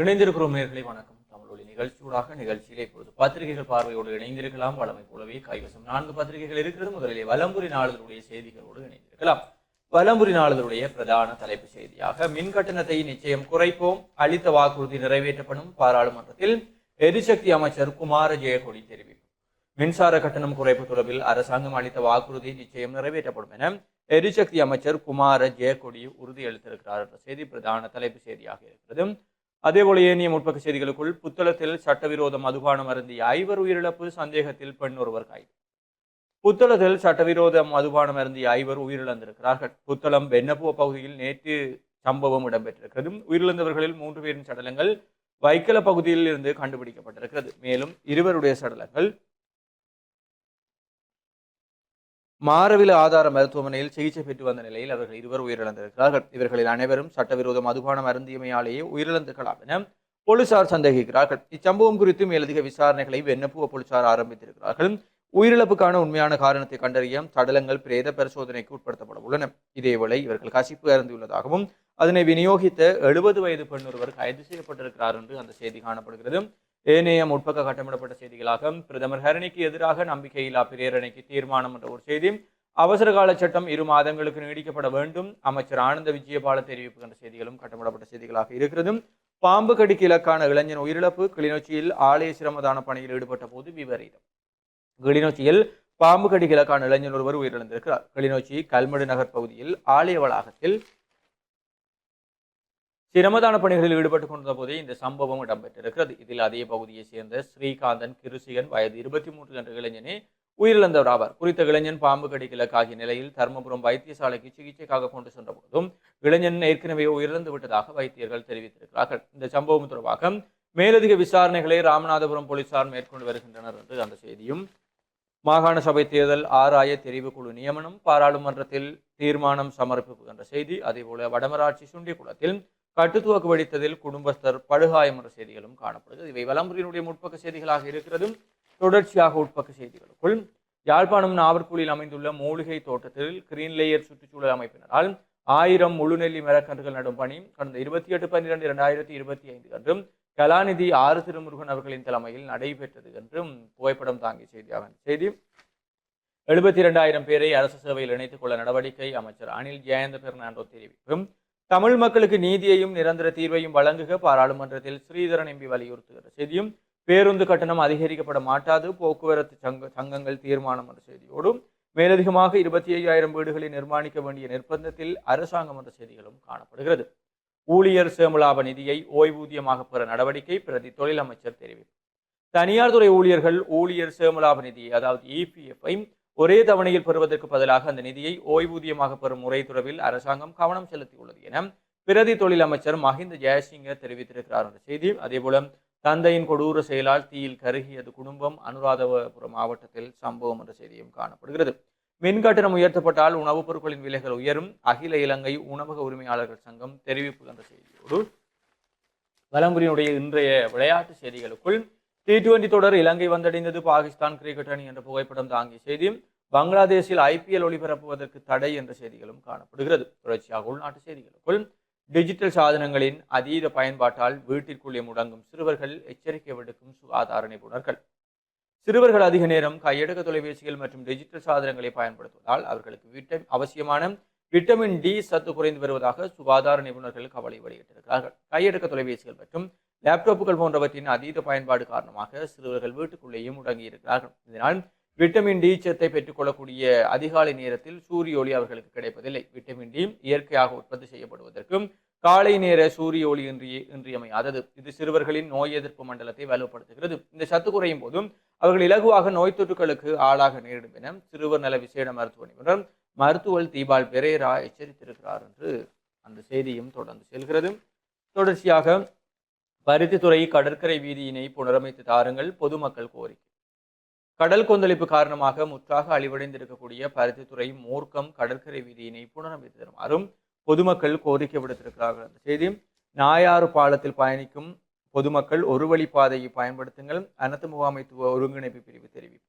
இணைந்திருக்கிறோம் நேர்களை வணக்கம். தமிழொலி நிகழ்ச்சியூடாக நிகழ்ச்சியிலே இப்பொழுது பத்திரிகைகள் பார்வையோடு இணைந்திருக்கலாம் வளமை போலவே கைவசம் நான்கு பத்திரிகைகள் இருக்கிறது. முதலிலே வலம்புரி நாளிதழுடைய செய்திகளோடு இணைந்திருக்கலாம். வலம்புரி நாளிதழுடைய பிரதான தலைப்பு செய்தியாக மின் கட்டணத்தை நிச்சயம் குறைப்போம் அளித்த வாக்குறுதி நிறைவேற்றப்படும் பாராளுமன்றத்தில் எரிசக்தி அமைச்சர் குமார ஜெயக்கொடி தெரிவிப்பு. மின்சார கட்டணம் குறைப்பு தொடர்பில் அரசாங்கம் அளித்த வாக்குறுதி நிச்சயம் நிறைவேற்றப்படும் என எரிசக்தி அமைச்சர் குமார ஜெயக்கொடி உறுதியளித்திருக்கிறார் என்ற செய்தி பிரதான தலைப்பு செய்தியாக இருக்கிறது. அதேபோல ஏனைய முற்பக்க செய்திகளுக்குள் புத்தளத்தில் சட்டவிரோத மதுபானம் அருந்திய ஐவர் உயிரிழப்பு சந்தேகத்தில் பெண் ஒருவர் கைது. புத்தளத்தில் சட்டவிரோத மதுபானம் அருந்திய ஐவர் உயிரிழந்திருக்கிறார்கள். புத்தளம் வெண்ணப்புவ பகுதியில் நேற்று சம்பவம் இடம்பெற்றிருக்கிறது. உயிரிழந்தவர்களில் மூன்று பேரின் சடலங்கள் வைக்கல பகுதியில் இருந்து கண்டுபிடிக்கப்பட்டிருக்கிறது. மேலும் இருவருடைய சடலங்கள் மாரவில ஆதார மருத்துவமனையில் சிகிச்சை பெற்று வந்த நிலையில் அவர்கள் இருவர் உயிரிழந்திருக்கிறார்கள். இவர்களில் அனைவரும் சட்டவிரோத மதுபானம் அருந்தியமையாலேயே உயிரிழந்திருக்கலாம் என போலீசார் சந்தேகிக்கிறார்கள். இச்சம்பவம் குறித்து மேலதிக விசாரணைகளை வெண்ணப்புவ போலீசார் ஆரம்பித்திருக்கிறார்கள். உயிரிழப்புக்கான உண்மையான காரணத்தை கண்டறிய சடலங்கள் பிரேத பரிசோதனைக்கு உட்படுத்தப்பட உள்ளன. இதேவேளை இவர்கள் கசிப்பு அருந்தியுள்ளதாகவும் அதனை விநியோகித்த எழுபது வயது பெண் ஒருவர் கைது செய்யப்பட்டிருக்கிறார் என்று அந்த செய்தி காணப்படுகிறது. ஏனைய முற்பக்க கட்டமிடப்பட்ட செய்திகளாக பிரதமர் ஹரணிக்கு எதிராக நம்பிக்கையில்லா பிரேரணைக்கு தீர்மானம் என்ற ஒரு செய்தி அவசர கால சட்டம் இரு மாதங்களுக்கு நீடிக்கப்பட வேண்டும். அமைச்சர் ஆனந்த விஜயபால தெரிவிப்பு என்ற செய்திகளும் கட்டமிடப்பட்ட செய்திகளாக இருக்கிறது பாம்பு கடிக்கு இலக்கான இளைஞன் உயிரிழப்பு கிளிநொச்சியில் ஆலய சிரமதான பணியில் ஈடுபட்ட போது விபரீதம். கிளிநொச்சியில் பாம்பு கடிக்கு இலக்கான இளைஞன் ஒருவர் உயிரிழந்திருக்கிறார். கிளிநொச்சி கல்மடு நகர் பகுதியில் ஆலய வளாகத்தில் சிரமதான பணிகளில் ஈடுபட்டு கொண்டிருந்த போதே இந்த சம்பவம் இடம்பெற்றிருக்கிறது. இதில் அதே பகுதியைச் சேர்ந்த ஸ்ரீகாந்தன் கிருசிகன் வயது இருபத்தி மூன்று என்ற இளைஞனே உயிரிழந்தவர் ஆவார் குறித்த இளைஞன் பாம்பு கடிக்கிழக்காகிய நிலையில் தர்மபுரம் வைத்தியசாலைக்கு சிகிச்சைக்காக கொண்டு சென்ற போதும் இளைஞன் ஏற்கனவே உயிரிழந்து விட்டதாக வைத்தியர்கள் தெரிவித்திருக்கிறார்கள். இந்த சம்பவம் தொடர்பாக மேலதிக விசாரணைகளை ராமநாதபுரம் போலீசார் மேற்கொண்டு வருகின்றனர் என்று அந்த செய்தியும் மாகாண சபை தேர்தல் ஆராய தெரிவுக்குழு நியமனம் பாராளுமன்றத்தில் தீர்மானம் சமர்ப்பிப்பு என்ற செய்தி அதேபோல வடமராட்சி சுண்டிக்குளத்தில் கட்டுத்துவக்கு வெடித்ததில் குடும்பஸ்தர் படுகாயமுற செய்திகளும் காணப்படுகிறது. இவை வலம்புரியினுடைய முற்பக்க செய்திகளாக இருக்கிறதும் தொடர்ச்சியாக உட்பக்க செய்திகளுக்குள். யாழ்ப்பாணம் நாவற்குழியில் அமைந்துள்ள மூலிகை தோட்டத்தில் கிரீன் லேயர் சுற்றுச்சூழல் அமைப்பினரால் ஆயிரம் முழுநெல்லி மரக்கன்றுகள் நடும் பணி கடந்த இருபத்தி எட்டு பன்னிரெண்டு இரண்டாயிரத்தி இருபத்தி ஐந்து அன்றும் கலாநிதி ஆறு திருமுருகன் அவர்களின் தலைமையில் நடைபெற்றது என்றும் புகைப்படம் தாங்கிய செய்தியாக செய்தி. எழுபத்தி இரண்டாயிரம் பேரை அரசு சேவையில் இணைத்துக் கொள்ள நடவடிக்கை அமைச்சர் அனில் ஜெயந்த பெர்னாண்டோ தெரிவிக்கும் தமிழ் மக்களுக்கு நீதியையும் நிரந்தர தீர்வையும் வழங்குக பாராளுமன்றத்தில் ஸ்ரீதரன் எம்பி வலியுறுத்துகிற செய்தியும் பேருந்து கட்டணம் அதிகரிக்கப்பட மாட்டாது போக்குவரத்து சங்க சங்கங்கள் தீர்மானம் என்ற செய்தியோடும் மேலதிகமாக இருபத்தி ஐயாயிரம் வீடுகளை நிர்மாணிக்க வேண்டிய நிர்பந்தத்தில் அரசாங்கம் என்ற செய்திகளும் காணப்படுகிறது. ஊழியர் சேமலாப நிதியை ஓய்வூதியமாக பெற நடவடிக்கை பிரதி தொழில் அமைச்சர் தெரிவிப்பு. தனியார் துறை ஊழியர்கள் ஊழியர் சேமலாப நிதியை அதாவது இபிஎஃப்ஐ ஒரே தவணையில் பெறுவதற்கு பதிலாக அந்த நிதியை ஓய்வூதியமாக பெறும் முறை தொடர்பில் அரசாங்கம் கவனம் செலுத்தியுள்ளது என பிரதி தொழில் அமைச்சர் மஹிந்த ஜெயசிங்க தெரிவித்திருக்கிறார். என்ற செய்தி அதேபோல தந்தையின் கொடூர செயலால் தீயில் கருகியது குடும்பம் அனுராதபுரம் மாவட்டத்தில் சம்பவம் என்ற செய்தியும் காணப்படுகிறது. மின் கட்டணம் உயர்த்தப்பட்டால் உணவுப் பொருட்களின் விலைகள் உயரும். அகில இலங்கை உணவக உரிமையாளர்கள் சங்கம் தெரிவிப்பு என்ற செய்தியோடு வலம்புரியினுடைய இன்றைய விளையாட்டு செய்திகளுக்குள் டி டுவெண்டி தொடர் இலங்கை வந்தடைந்தது பாகிஸ்தான் கிரிக்கெட் அணி என்ற புகைப்படம் தாங்கிய செய்தியும் பங்களாதேஷில் ஐபிஎல் ஒளிபரப்புவதற்கு தடை என்ற செய்திகளும் காணப்படுகிறது. தொடர்ச்சியாக உள்நாட்டு செய்திகளுக்குள் டிஜிட்டல் சாதனங்களின் அதீத பயன்பாட்டால் வீட்டிற்குள்ளே முடங்கும் சிறுவர்கள் எச்சரிக்கை விடுக்கும் சுகாதார நிபுணர்கள். சிறுவர்கள் அதிக நேரம் கையடக்க தொலைபேசிகள் மற்றும் டிஜிட்டல் சாதனங்களை பயன்படுத்துவதால் அவர்களுக்கு விட்ட அவசியமான விட்டமின் டி சத்து குறைந்து வருவதாக சுகாதார நிபுணர்கள் கவலை வெளியிட்டிருக்கிறார்கள். கையடக்க தொலைபேசிகள் மற்றும் லேப்டாப்புகள் போன்றவற்றின் அதீத பயன்பாடு காரணமாக சிறுவர்கள் வீட்டுக்குள்ளேயும் முடங்கியிருக்கிறார்கள் இதனால் விட்டமின் டி சத்தை பெற்றுக்கொள்ளக்கூடிய அதிகாலை நேரத்தில் சூரிய ஒளி அவர்களுக்கு கிடைப்பதில்லை. விட்டமின் டி இயற்கையாக உற்பத்தி செய்யப்படுவதற்கும் காலை நேர சூரிய ஒளி இன்றி இன்றியமையாதது. இது சிறுவர்களின் நோய் எதிர்ப்பு மண்டலத்தை வலுப்படுத்துகிறது. இந்த சத்து குறையும் போதும் அவர்கள் இலகுவாக நோய் தொற்றுகளுக்கு ஆளாக நேரிடும் என சிறுவர் நல விசேட மருத்துவ நிபுணர் மருத்துவர் தீபால் பெரேரா எச்சரித்திருக்கிறார் என்று அந்த செய்தியும் தொடர்ந்து செல்கிறது. தொடர்ச்சியாக பருத்தித்துறை கடற்கரை வீதியினை புனரமைத்து தாருங்கள் பொதுமக்கள் கோரிக்கை. கடல் கொந்தளிப்பு காரணமாக முற்றாக அழிவடைந்திருக்கக்கூடிய பருத்தித்துறை மூர்க்கம் கடற்கரை வீதியினை புனரமைத்து தருமாறும் பொதுமக்கள் கோரிக்கை விடுத்திருக்கிறார்கள். அந்த செய்தி நாயாறு பாலத்தில் பயணிக்கும் பொதுமக்கள் ஒரு வழிப்பாதையை பயன்படுத்துங்கள் அனைத்து முகாமைத்துவ ஒருங்கிணைப்பு பிரிவு தெரிவிப்பு.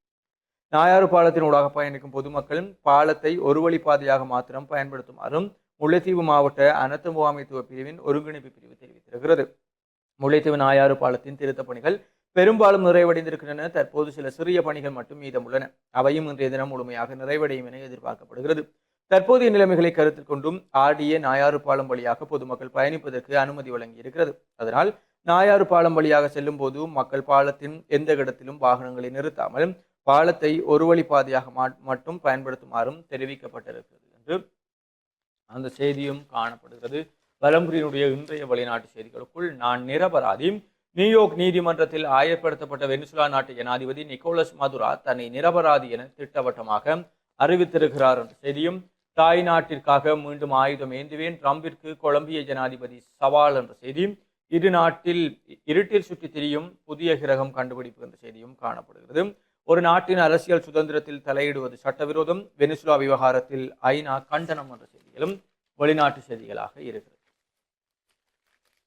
நாயாறு பாலத்தின் ஊடாக பயணிக்கும் பொதுமக்கள் பாலத்தை ஒரு வழிப்பாதையாக மாத்திரம் பயன்படுத்துமாறும் முல்லைத்தீவு மாவட்ட அனைத்து முகாமைத்துவ பிரிவின் ஒருங்கிணைப்பு பிரிவு தெரிவித்திருக்கிறது. முல்லைத்தீவு நாயாறு பாலத்தின் திருத்தப் பணிகள் பெரும்பாலும் நிறைவடைந்திருக்கின்றன. தற்போது சில சிறிய பணிகள் மட்டும் மீதம் உள்ளன அவையும் இன்றைய தினம் முழுமையாக நிறைவடையும் என எதிர்பார்க்கப்படுகிறது. தற்போதைய நிலைமைகளை கருத்தில் கொண்டும் ஆடிய நாயாறு பாலம் வழியாக பொதுமக்கள் பயணிப்பதற்கு அனுமதி வழங்கியிருக்கிறது. அதனால் நாயாறு பாலம் வழியாக செல்லும் போது மக்கள் பாலத்தின் எந்த இடத்திலும் வாகனங்களை நிறுத்தாமல் பாலத்தை ஒரு வழி பாதையாக மட்டும் பயன்படுத்துமாறும் தெரிவிக்கப்பட்டிருக்கிறது என்று அந்த செய்தியும் காணப்படுகிறது. வலம்புரியினுடைய இன்றைய வெளிநாட்டு செய்திகளுக்குள் நான் நிரபராதி. நியூயோர்க் நீதிமன்றத்தில் ஆயர்படுத்தப்பட்ட வெனிசுலா நாட்டு ஜனாதிபதி நிக்கோலஸ் மதுரா தன்னை நிரபராதி என திட்டவட்டமாக அறிவித்திருக்கிறார் என்ற செய்தியும் தாய் நாட்டிற்காக மீண்டும் ஆயுதம் ஏந்துவேன் ட்ரம்பிற்கு கொலம்பிய ஜனாதிபதி சவால் என்ற செய்தியும் இரு நாட்டில் இருட்டில் சுற்றி திரியும் புதிய கிரகம் கண்டுபிடிப்பு என்ற செய்தியும் காணப்படுகிறது. ஒரு நாட்டின் அரசியல் சுதந்திரத்தில் தலையிடுவது சட்டவிரோதம் வெனிசுலா விவகாரத்தில் ஐநா கண்டனம் என்ற செய்திகளும் வெளிநாட்டு செய்திகளாக இருக்கிறது.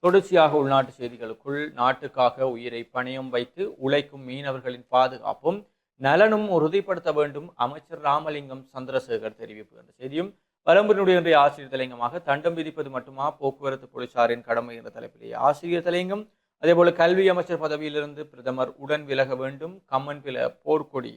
தொடர்ச்சியாக உள்நாட்டு செய்திகளுக்குள் நாட்டுக்காக உயிரை பணயம் வைத்து உழைக்கும் மீனவர்களின் பாதுகாப்பும் நலனும் உறுதிப்படுத்த வேண்டும். அமைச்சர் ராமலிங்கம் சந்திரசேகர் தெரிவிப்பு என்ற செய்தியும் பரம்பரினுடைய இன்றைய ஆசிரியர் தலைங்கமாக தண்டம் விதிப்பது மட்டுமா? போக்குவரத்து போலீசாரின் கடமை என்ற தலைப்பிலேயே ஆசிரியர் தலைங்கம். அதேபோல கல்வி அமைச்சர் பதவியிலிருந்து பிரதமர் உடன் விலக வேண்டும். கம்மன் பில போர்க்கொடி.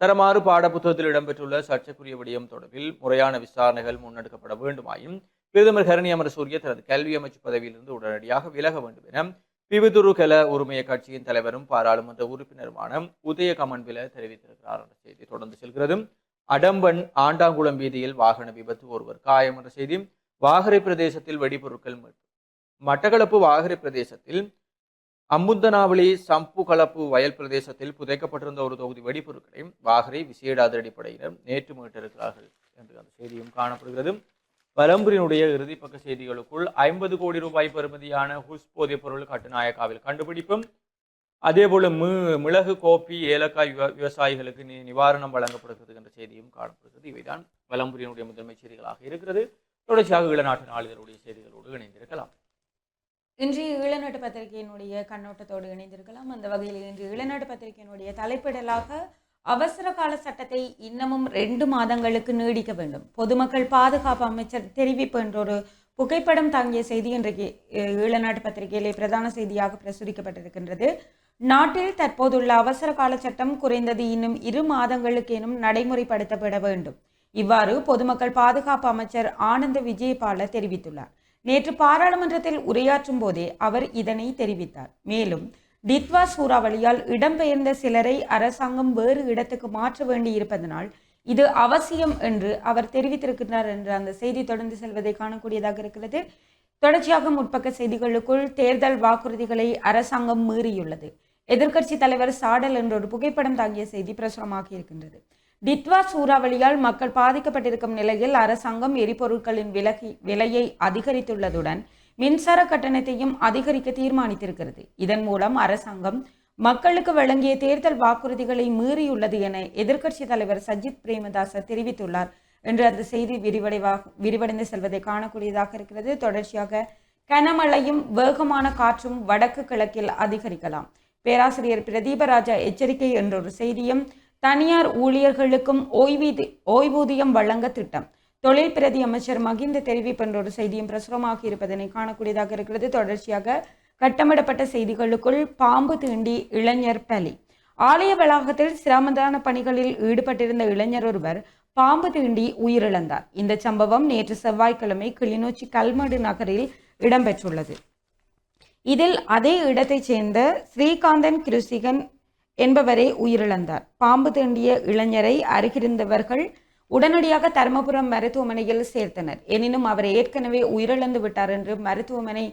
தரமாறு பாடப்புத்தகத்தில் இடம்பெற்றுள்ள சர்ச்சைக்குரிய விடயம் தொடர்பில் முறையான விசாரணைகள் முன்னெடுக்கப்பட வேண்டுமாயும் பிரதமர் கரணி அமரசூரிய தனது கல்வி அமைச்சு பதவியிலிருந்து உடனடியாக விலக வேண்டும் என பிவிதுருகல உரிமைய கட்சியின் தலைவரும் பாராளுமன்ற உறுப்பினருமான உதய கமன்பில தெரிவித்திருக்கிறார் என்ற செய்தி தொடர்ந்து செல்கிறது. அடம்பன் ஆண்டாங்குளம் வீதியில் வாகன விபத்து ஒருவர் காயம் என்ற செய்தி. வாகரை பிரதேசத்தில் வெடிபொருட்கள் மீட்பு. மட்டக்களப்பு வாகரை பிரதேசத்தில் அம்புந்தனாவளி சம்பு கலப்பு வயல் பிரதேசத்தில் புதைக்கப்பட்டிருந்த ஒரு தொகுதி வெடிபொருட்களை வாகரை விசேட அதிரடிப்படையினர் நேற்று மீட்டிருக்கிறார்கள் என்று அந்த செய்தியும் காணப்படுகிறது. பரம்பரினுடைய இறுதிப்பக்க செய்திகளுக்குள் ஐம்பது கோடி ரூபாய் பெறுமதியான ஹுஸ் போதைப் பொருள் கட்டுநாயக்காவில் கண்டுபிடிப்பும். அதேபோல மி மிளகு கோப்பி ஏலக்காய் விவ- விவசாயிகளுக்கு நிவாரணம் வழங்கப்படுகிறது என்ற செய்தியும் காணப்படுகிறது. இவைதான் வலம்புரியினுடைய முதன்மை செய்திகளாக இருக்கிறது. தொடர்ச்சியாக ஈழநாட்டு நாளிதழுடைய செய்திகளோடு இணைந்திருக்கலாம். இன்றைய ஈழநாட்டு பத்திரிகையினுடைய கண்ணோட்டத்தோடு இணைந்திருக்கலாம். அந்த வகையில் இன்று ஈழநாட்டு பத்திரிகையினுடைய தலைப்பிடலாக அவசர கால சட்டத்தை இன்னமும் ரெண்டு மாதங்களுக்கு நீடிக்க வேண்டும். பொதுமக்கள் பாதுகாப்பு அமைச்சர் தெரிவிப்பு என்ற ஒரு புகைப்படம் தாங்கிய செய்தி இன்றைக்கு அஹ், ஈழநாட்டு பத்திரிகையிலே பிரதான செய்தியாக பிரசுரிக்கப்பட்டிருக்கின்றது. நாட்டில் தற்போதுள்ள அவசர கால சட்டம் குறைந்தது இன்னும் இரு மாதங்களுக்கேனும் நடைமுறைப்படுத்தப்பட வேண்டும். இவ்வாறு பொதுமக்கள் பாதுகாப்பு அமைச்சர் ஆனந்த விஜயபால தெரிவித்துள்ளார். நேற்று பாராளுமன்றத்தில் உரையாற்றும் போதே அவர் இதனை தெரிவித்தார். மேலும் டித்வா சூறாவளியால் இடம்பெயர்ந்த சிலரை அரசாங்கம் வேறு இடத்துக்கு மாற்ற வேண்டி இருப்பதனால் இது அவசியம் என்று அவர் தெரிவித்திருக்கிறார் என்ற அந்த செய்தி தொடர்ந்து செல்வதை காணக்கூடியதாக இருக்கிறது. தொடர்ச்சியாக முற்பக்க செய்திகளுக்குள் தேர்தல் வாக்குறுதிகளை அரசாங்கம் மீறியுள்ளது. எதிர்க்கட்சி தலைவர் சாடல் என்ற ஒரு புகைப்படம் தாங்கிய செய்தி பிரசுரமாகி இருக்கின்றது. டித்வா சூறாவளியால் மக்கள் பாதிக்கப்பட்டிருக்கும் நிலையில் அரசாங்கம் எரிபொருட்களின் விலகி விலையை அதிகரித்துள்ளதுடன் மின்சார கட்டணத்தையும் அதிகரிக்க தீர்மானித்திருக்கிறது. இதன் மூலம் அரசாங்கம் மக்களுக்கு வழங்கிய தேர்தல் வாக்குறுதிகளை மீறியுள்ளது என எதிர்க்கட்சி தலைவர் சஜித் பிரேமதாச தெரிவித்துள்ளார். என்று அந்த செய்தி விரிவடைவாக விரிவடைந்து செல்வதை காணக்கூடியதாக இருக்கிறது. தொடர்ச்சியாக கனமழையும் வேகமான காற்றும் வடக்கு கிழக்கில் அதிகரிக்கலாம். பேராசிரியர் பிரதீபராஜா எச்சரிக்கை என்ற ஒரு செய்தியும் தனியார் ஊழியர்களுக்கும் ஓய்வீதி ஓய்வூதியம் வழங்க திட்டம். தொழில் பிரதி அமைச்சர் மகிந்த தெரிவிப்பென்ற ஒரு செய்தியும் பிரசுரமாக இருப்பதனை காணக்கூடியதாக இருக்கிறது. தொடர்ச்சியாக கட்டமிடப்பட்ட செய்திகளுக்குள் பாம்பு தீண்டி இளைஞர் பலி. ஆலய வளாகத்தில் சிரமதான பணிகளில் ஈடுபட்டிருந்த இளைஞர் ஒருவர் பாம்பு தீண்டி உயிரிழந்தார். இந்த சம்பவம் நேற்று செவ்வாய்க்கிழமை கிளிநொச்சி கல்மடு நகரில் இடம்பெற்றுள்ளது. இதில் அதே இடத்தைச் சேர்ந்த ஸ்ரீகாந்தன் கிருசிகன் என்பவரே உயிரிழந்தார். பாம்பு தீண்டிய இளைஞரை அருகிருந்தவர்கள் உடனடியாக தருமபுரம் மருத்துவமனையில் சேர்த்தனர். எனினும் அவர் ஏற்கனவே உயிரிழந்து விட்டார் என்று மருத்துவமனை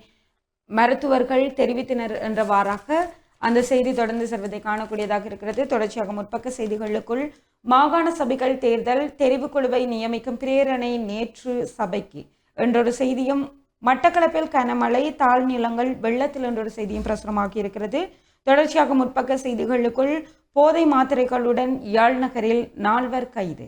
மருத்துவர்கள் தெரிவித்தனர் என்றவாறாக அந்த செய்தி தொடர்ந்து செல்வதை காணக்கூடியதாக இருக்கிறது. தொடர்ச்சியாக முற்பக்க செய்திகளுக்குள் மாகாண சபைகள் தேர்தல் தெரிவுக்குழுவை நியமிக்கும் பிரேரணை நேற்று சபைக்கு. என்றொரு செய்தியும் மட்டக்களப்பில் கனமழை தாழ்நிலங்கள் வெள்ளத்தில் என்றொரு செய்தியும் பிரசுரமாகி இருக்கிறது. தொடர்ச்சியாக முற்பக்க செய்திகளுக்குள் போதை மாத்திரைகளுடன் யாழ் நகரில் நால்வர் கைது.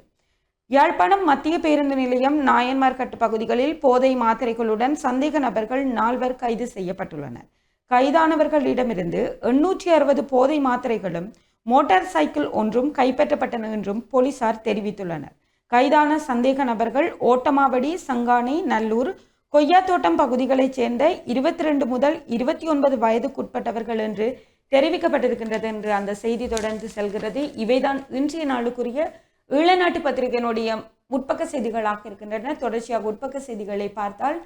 யாழ்ப்பாணம் மத்திய பேருந்து நிலையம் நாயன்மார்கட்டு பகுதிகளில் போதை மாத்திரைகளுடன் சந்தேக நபர்கள் நால்வர் கைது செய்யப்பட்டுள்ளனர். கைதானவர்களிடமிருந்து எண்ணூற்றி அறுபது போதை மாத்திரைகளும் மோட்டார் சைக்கிள் ஒன்றும் கைப்பற்றப்பட்டன என்றும் போலீசார் தெரிவித்துள்ளனர். கைதான சந்தேக நபர்கள் ஓட்டமாவடி சங்கானை நல்லூர் கொய்யாத்தோட்டம் பகுதிகளைச் சேர்ந்த இருபத்தி ரெண்டு முதல் இருபத்தி ஒன்பது வயதுக்குட்பட்டவர்கள் என்று தெரிவிக்கப்பட்டிருக்கின்றது என்று அந்த செய்தி தொடர்ந்து செல்கிறது. இவைதான் இன்றைய நாளுக்குரிய ஈழநாட்டு பத்திரிகையினுடைய உட்பக்க செய்திகளாக இருக்கின்றன. தொடர்ச்சியாக உட்பக்க செய்திகளை பார்த்தால்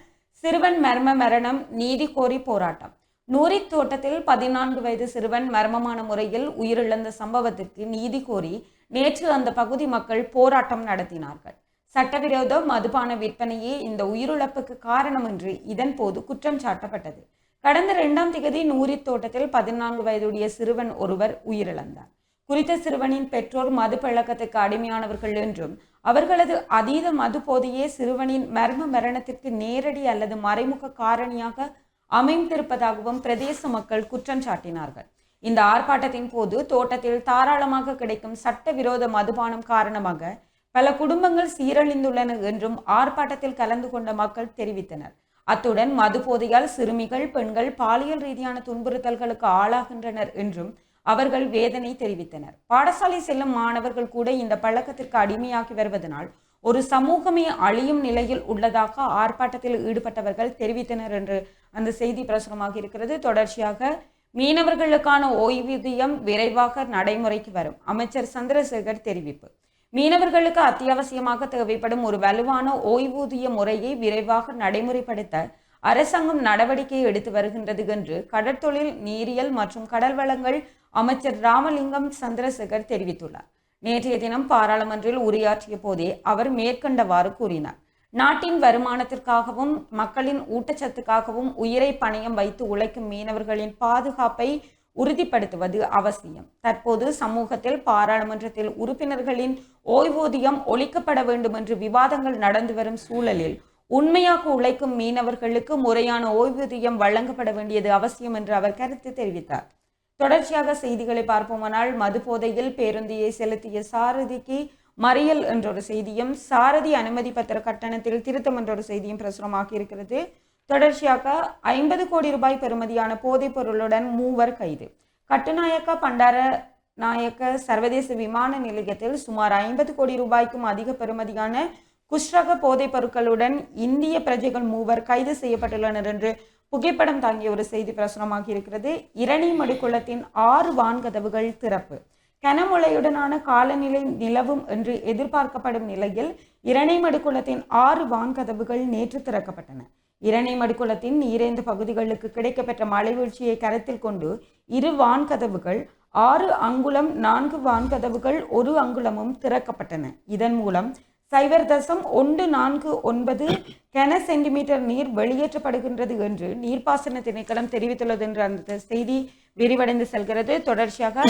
சிறுவன் மர்ம மரணம் நீதி கோரி போராட்டம். நூரி தோட்டத்தில் பதினான்கு வயது சிறுவன் மர்மமான முறையில் உயிரிழந்த சம்பவத்திற்கு நீதி கோரி நேற்று அந்த பகுதி மக்கள் போராட்டம் நடத்தினார்கள். சட்டவிரோத மதுபான விற்பனையே இந்த உயிரிழப்புக்கு காரணம் என்று இதன் போது குற்றம் சாட்டப்பட்டது. கடந்த இரண்டாம் திகதி நூரி தோட்டத்தில் பதினான்கு வயதுடைய சிறுவன் ஒருவர் உயிரிழந்தார். குறித்த சிறுவனின் பெற்றோர் மது பழக்கத்துக்கு அடிமையானவர்கள் என்றும் அவர்களது அதீத மது போதையே சிறுவனின் மர்ம மரணத்திற்கு நேரடி அல்லது மறைமுக காரணியாக அமைந்திருப்பதாகவும் பிரதேச மக்கள் குற்றம் சாட்டினார்கள். இந்த ஆர்ப்பாட்டத்தின் போது தோட்டத்தில் தாராளமாக கிடைக்கும் சட்டவிரோத மதுபானம் காரணமாக பல குடும்பங்கள் சீரழிந்துள்ளன என்றும் ஆர்ப்பாட்டத்தில் கலந்து கொண்ட மக்கள் தெரிவித்தனர். அத்துடன் மது போதையால் சிறுமிகள் பெண்கள் பாலியல் ரீதியான துன்புறுத்தல்களுக்கு ஆளாகின்றனர் என்றும் அவர்கள் வேதனை தெரிவித்தனர். பாடசாலை செல்லும் மாணவர்கள் கூட இந்த பழக்கத்திற்கு அடிமையாகி வருவதனால் ஒரு சமூகமே அழியும் நிலையில் உள்ளதாக ஆர்ப்பாட்டத்தில் ஈடுபட்டவர்கள் தெரிவித்தனர் என்று அந்த செய்தி பிரசுரமாக இருக்கிறது. தொடர்ச்சியாக மீனவர்களுக்கான ஓய்வூதியம் விரைவாக நடைமுறைக்கு வரும். அமைச்சர் சந்திரசேகர் தெரிவிப்பு. மீனவர்களுக்கு அத்தியாவசியமாக தேவைப்படும் ஒரு வலுவான ஓய்வூதிய முறையை விரைவாக நடைமுறைப்படுத்த அரசாங்கம் நடவடிக்கை எடுத்து வருகின்றது என்று கடற்தொழில் நீரியல் மற்றும் கடல் வளங்கள் அமைச்சர் ராமலிங்கம் சந்திரசேகர் தெரிவித்துள்ளார். நேற்றைய தினம் பாராளுமன்றில் உரையாற்றிய போதே அவர் மேற்கண்டவாறு கூறினார். நாட்டின் வருமானத்திற்காகவும் மக்களின் ஊட்டச்சத்துக்காகவும் உயிரை பணயம் வைத்து உழைக்கும் மீனவர்களின் பாதுகாப்பை உறுதிப்படுத்துவது அவசியம். தற்போது சமூகத்தில் பாராளுமன்றத்தில் உறுப்பினர்களின் ஓய்வூதியம் ஒழிக்கப்பட வேண்டும் என்று விவாதங்கள் நடந்து வரும் சூழலில் உண்மையாக உழைக்கும் மீனவர்களுக்கு முறையான ஓய்வூதியம் வழங்கப்பட வேண்டியது அவசியம் என்று அவர் கருத்து தெரிவித்தார். தொடர்ச்சியாக செய்திகளை பார்ப்போமானால் மது போதையில் பேருந்தியை செலுத்திய சாரதிக்கு மறியல் என்றொரு செய்தியும் சாரதி அனுமதி பத்திர கட்டணத்தில் திருத்தம் என்றொரு செய்தியும் பிரசுரமாகி இருக்கிறது. தொடர்ச்சியாக ஐம்பது கோடி ரூபாய் பெறுமதியான போதைப் பொருளுடன் மூவர் கைது. கட்டுநாயக்க பண்டார நாயக்க சர்வதேச விமான நிலையத்தில் சுமார் ஐம்பது கோடி ரூபாய்க்கும் அதிக பெறுமதியான குஷ்ரக போதைப் பொருட்களுடன் இந்திய பிரஜைகள் மூவர் கைது செய்யப்பட்டுள்ளனர் என்று புகைப்படம் தாங்கிய ஒரு செய்தி பிரசுரமாக இருக்கிறது. இரணி மடுக்குளத்தின் ஆறு வான்கதவுகள் திறப்பு. கனமழையுடனான காலநிலை நிலவும் என்று எதிர்பார்க்கப்படும் நிலையில் இரணை மடுக்குளத்தின் ஆறு வான்கதவுகள் நேற்று திறக்கப்பட்டன. இரணை மடுக்குளத்தின் நீரேந்த பகுதிகளுக்கு கிடைக்கப்பெற்ற மழை வீழ்ச்சியை கருத்தில் கொண்டு இரு வான்கதவுகள் ஆறு அங்குலம் நான்கு வான்கதவுகள் ஒரு அங்குலமும் திறக்கப்பட்டன. இதன் மூலம் சைபர் தசம் ஒன்று நான்கு ஒன்பது கன சென்டிமீட்டர் நீர் வெளியேற்றப்படுகின்றது என்று நீர்ப்பாசன திணைக்களம் தெரிவித்துள்ளது என்று அந்த செய்தி விரிவடைந்து செல்கிறது. தொடர்ச்சியாக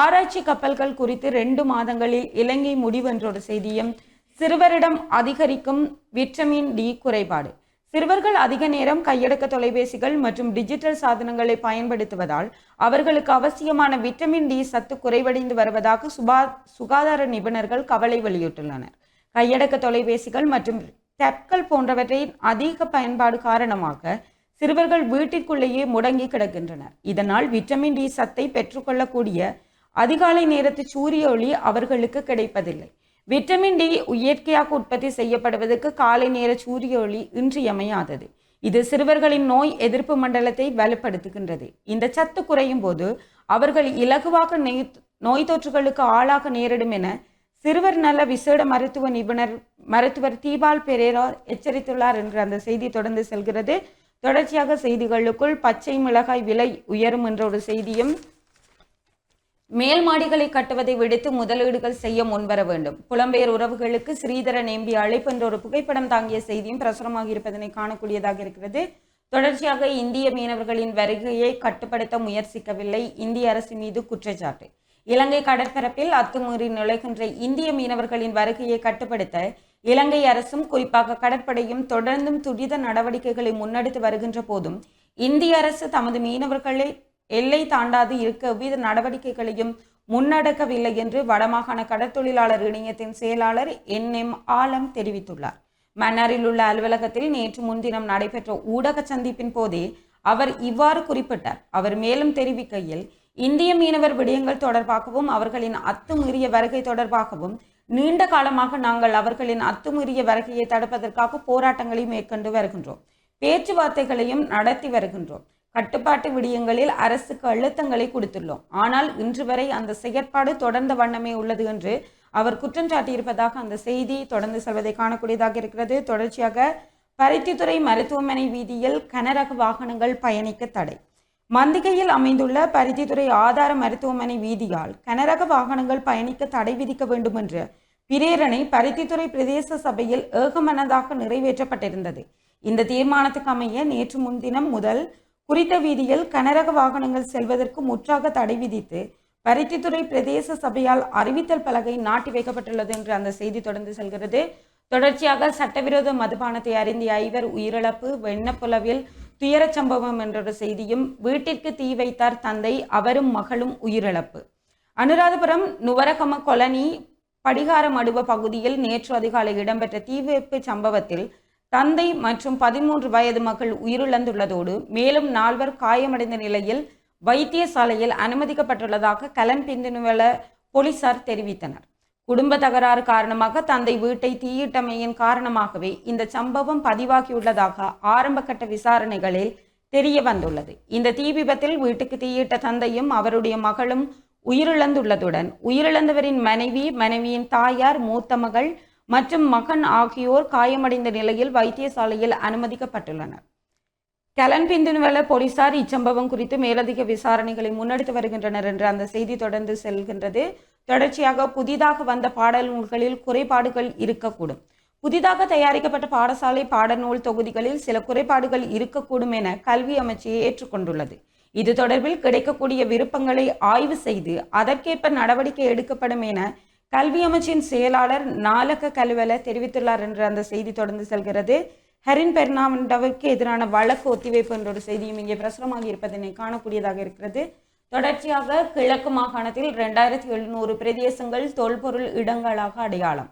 ஆராய்ச்சி கப்பல்கள் குறித்து ரெண்டு மாதங்களில் இலங்கை முடிவு என்ற ஒரு செய்தியும் சிறுவரிடம் அதிகரிக்கும் விட்டமின் டி குறைபாடு. சிறுவர்கள் அதிக நேரம் கையடக்க தொலைபேசிகள் மற்றும் டிஜிட்டல் சாதனங்களை பயன்படுத்துவதால் அவர்களுக்கு அவசியமான விட்டமின் டி சத்து குறைவடைந்து வருவதாக சுபா சுகாதார நிபுணர்கள் கவலை வெளியிட்டுள்ளனர். கையடக்க தொலைபேசிகள் மற்றும் டெப்கள் போன்றவற்றின் அதிக பயன்பாடு காரணமாக சிறுவர்கள் வீட்டிற்குள்ளேயே முடங்கி கிடக்கின்றனர். இதனால் விட்டமின் டி சத்தை பெற்றுக்கொள்ளக்கூடிய அதிகாலை நேரத்து சூரிய ஒளி அவர்களுக்கு கிடைப்பதில்லை. விட்டமின் டி இயற்கையாக உற்பத்தி செய்யப்படுவதற்கு காலை நேர சூரிய ஒளி இன்றியமையாதது. இது சிறுவர்களின் நோய் எதிர்ப்பு மண்டலத்தை வலுப்படுத்துகின்றது. இந்த சத்து குறையும் போது அவர்கள் இலகுவாக நெய் நோய் தொற்றுகளுக்கு ஆளாக நேரிடும் என சிறுவர் நல விசேட மருத்துவ நிபுணர் மருத்துவர் தீபால் பெரேரா எச்சரித்துள்ளார் என்று அந்த செய்தி தொடர்ந்து செல்கிறது. தொடர்ச்சியாக செய்திகளுக்குள் பச்சை மிளகாய் விலை உயரும் என்ற ஒரு செய்தியும் மேல் மாடிகளை கட்டுவதை விடுத்து முதலீடுகள் செய்ய முன்வர வேண்டும். புலம்பெயர் உறவுகளுக்கு ஸ்ரீதர நேம்பி அழைப்பு என்ற ஒரு புகைப்படம் தாங்கிய செய்தியும் பிரசுரமாக இருப்பதனை காணக்கூடியதாக இருக்கிறது. தொடர்ச்சியாக இந்திய மீனவர்களின் வருகையை கட்டுப்படுத்த முயற்சிக்கவில்லை. இந்திய அரசு மீது குற்றச்சாட்டு. இலங்கை கடற்பரப்பில் அத்துமீறி நுழைகின்ற இந்திய மீனவர்களின் வருகையை கட்டுப்படுத்த இலங்கை அரசும் குறிப்பாக கடற்படையும் தொடர்ந்தும் துரித நடவடிக்கைகளை முன்னெடுத்து வருகின்ற போதும் இந்திய அரசு தமது மீனவர்களை எல்லை தாண்டாது இருக்க எவ்வித நடவடிக்கைகளையும் முன்னெடுக்கவில்லை என்று வடமாகாண கடற்தொழிலாளர் இணையத்தின் செயலாளர் என் எம் ஆலம் தெரிவித்துள்ளார். மன்னாரில் உள்ள அலுவலகத்தில் நேற்று முன்தினம் நடைபெற்ற ஊடக சந்திப்பின் போதே அவர் இவ்வாறு குறிப்பிட்டார். அவர் மேலும் தெரிவிக்கையில் இந்திய மீனவர் விடயங்கள் தொடர்பாகவும் அவர்களின் அத்துமீறிய வருகை தொடர்பாகவும் நீண்ட காலமாக நாங்கள் அவர்களின் அத்துமீறிய வருகையை தடுப்பதற்காக போராட்டங்களை மேற்கொண்டு வருகின்றோம். பேச்சுவார்த்தைகளையும் நடத்தி வருகின்றோம். கட்டுப்பாட்டு விடயங்களில் அரசுக்கு அழுத்தங்களை கொடுத்துள்ளோம். ஆனால் இன்று வரை அந்த செயற்பாடு தொடர்ந்த வண்ணமே உள்ளது என்று அவர் குற்றம் சாட்டியிருப்பதாக அந்த செய்தி தொடர்ந்து செல்வதை காணக்கூடியதாக இருக்கிறது. தொடர்ச்சியாக பருத்தித்துறை மருத்துவமனை வீதியில் கனரக வாகனங்கள் பயணிக்க தடை. மந்திகையில் அமைந்துள்ள பருத்தித்துறை ஆதார மருத்துவமனை வீதியால் கனரக வாகனங்கள் பயணிக்க தடை விதிக்க வேண்டும் என்ற பிரேரணை பருத்தித்துறை பிரதேச சபையில் ஏகமனதாக நிறைவேற்றப்பட்டிருந்தது. இந்த தீர்மானத்துக்கு அமைய நேற்று முன்தினம் முதல் குறித்த வீதியில் கனரக வாகனங்கள் செல்வதற்கு முற்றாக தடை விதித்து பருத்தித்துறை பிரதேச சபையால் அறிவித்தல் பலகை நாட்டி வைக்கப்பட்டுள்ளது என்று அந்த செய்தி தொடர்ந்து செல்கிறது. தொடர்ச்சியாக சட்டவிரோத மதுபானத்தை அருந்திய ஐவர் உயிரிழப்பு வெண்ணப்புலவில் துயரச் சம்பவம் என்றொரு செய்தியும் வீட்டிற்கு தீ வைத்தார் தந்தை அவரும் மகளும் உயிரிழப்பு. அனுராதபுரம் நுவரகம கொலனி படிகாரமடுவ பகுதியில் நேற்று அதிகாலை இடம்பெற்ற தீவைப்பு சம்பவத்தில் தந்தை மற்றும் பதிமூன்று வயது மகள் உயிரிழந்துள்ளதோடு மேலும் நால்வர் காயமடைந்த நிலையில் வைத்தியசாலையில் அனுமதிக்கப்பட்டுள்ளதாக கலன் பிந்துணுவல போலீசார் தெரிவித்தனர். குடும்ப தகராறு காரணமாக தந்தை வீட்டை தீயிட்டமையின் காரணமாகவே இந்த சம்பவம் பதிவாகியுள்ளதாக ஆரம்பகட்ட விசாரணைகளில் தெரிய வந்துள்ளது. இந்த தீ விபத்தில் வீட்டுக்கு தீயிட்ட தந்தையும் அவருடைய மகளும் உயிரிழந்துள்ளதுடன் உயிரிழந்தவரின் மனைவி மனைவியின் தாயார் மூத்த மகள் மற்றும் மகன் ஆகியோர் காயமடைந்த நிலையில் வைத்தியசாலையில் அனுமதிக்கப்பட்டுள்ளனர். கலன் பிந்துனுவல போலீசார் இச்சம்பவம் குறித்து மேலதிக விசாரணைகளை முன்னெடுத்து வருகின்றனர் என்று அந்த செய்தி தொடர்ந்து செல்கின்றது. தொடர்ச்சியாக புதிதாக வந்த பாடல் நூல்களில் குறைபாடுகள் இருக்கக்கூடும். புதிதாக தயாரிக்கப்பட்ட பாடசாலை பாடநூல் தொகுதிகளில் சில குறைபாடுகள் இருக்கக்கூடும் என கல்வி அமைச்சு ஏற்றுக்கொண்டுள்ளது. இது தொடர்பில் கிடைக்கக்கூடிய விருப்பங்களை ஆய்வு செய்து அதற்கேற்ப நடவடிக்கை எடுக்கப்படும் என கல்வி அமைச்சின் செயலாளர் நாலக கலுவல தெரிவித்துள்ளார் என்று அந்த செய்தி தொடர்ந்து செல்கிறது. ஹரின் பெர்னாண்டவிற்கு எதிரான வழக்கு ஒத்திவைப்பு என்ற ஒரு செய்தியும் இங்கே பிரசுரமாகி இருப்பதனை காணக்கூடியதாக இருக்கிறது. தொடர்ச்சியாக கிழக்கு மாகாணத்தில் இரண்டாயிரத்தி எழுநூறு பிரதேசங்கள் தொல்பொருள் இடங்களாக அடையாளம்.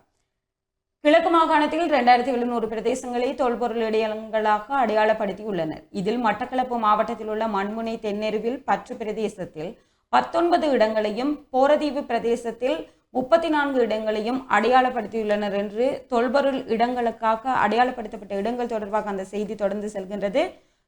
கிழக்கு மாகாணத்தில் இரண்டாயிரத்தி எழுநூறு பிரதேசங்களை தொல்பொருள் இடையங்களாக அடையாளப்படுத்தியுள்ளனர். இதில் மட்டக்களப்பு மாவட்டத்தில் உள்ள மண்முனை தென்னெருவில் பற்று பிரதேசத்தில் பத்தொன்பது இடங்களையும் போரதீவு பிரதேசத்தில் முப்பத்தி நான்கு இடங்களையும் அடையாளப்படுத்தியுள்ளனர் என்று தொல்பொருள் இடங்களுக்காக அடையாளப்படுத்தப்பட்ட இடங்கள் தொடர்பாக அந்த செய்தி தொடர்ந்து செல்கின்றது.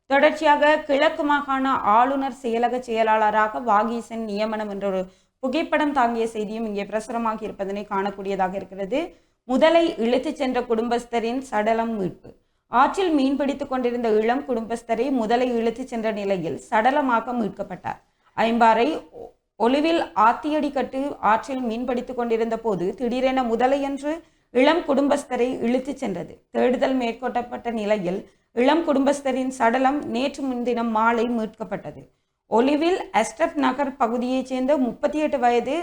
தொடர்ச்சியாக கிழக்கு மாகாண ஆளுநர் செயலக செயலாளராக வாகீசன் நியமனம் என்ற ஒரு புகைப்படம் தாங்கிய செய்தியும் இங்கே பிரசுரமாகி இருப்பதனை காணக்கூடியதாக இருக்கிறது. முதலை இழுத்துச் சென்ற குடும்பஸ்தரின் சடலம் மீட்பு. ஆற்றில் மீன்பிடித்துக் கொண்டிருந்த இளம் குடும்பஸ்தரை முதலை இழுத்துச் சென்ற நிலையில் சடலமாக மீட்கப்பட்டார். ஐம்பாறை ஒ- ஆத்தியடி ஆத்தியடிக்கட்டு ஆற்றில் மீன்பிடித்துக் கொண்டிருந்த போது திடீரென முதலையன்று இளம் குடும்பஸ்தரை இழுத்துச் சென்றது. தேடுதல் மேற்கொள்ளப்பட்ட நிலையில் இளம் குடும்பஸ்தரின் சடலம் நேற்று முன்தினம் மாலை மீட்கப்பட்டது. ஒலிவில் அஸ்டப் நகர் பகுதியைச் சேர்ந்த முப்பத்தி எட்டு வயது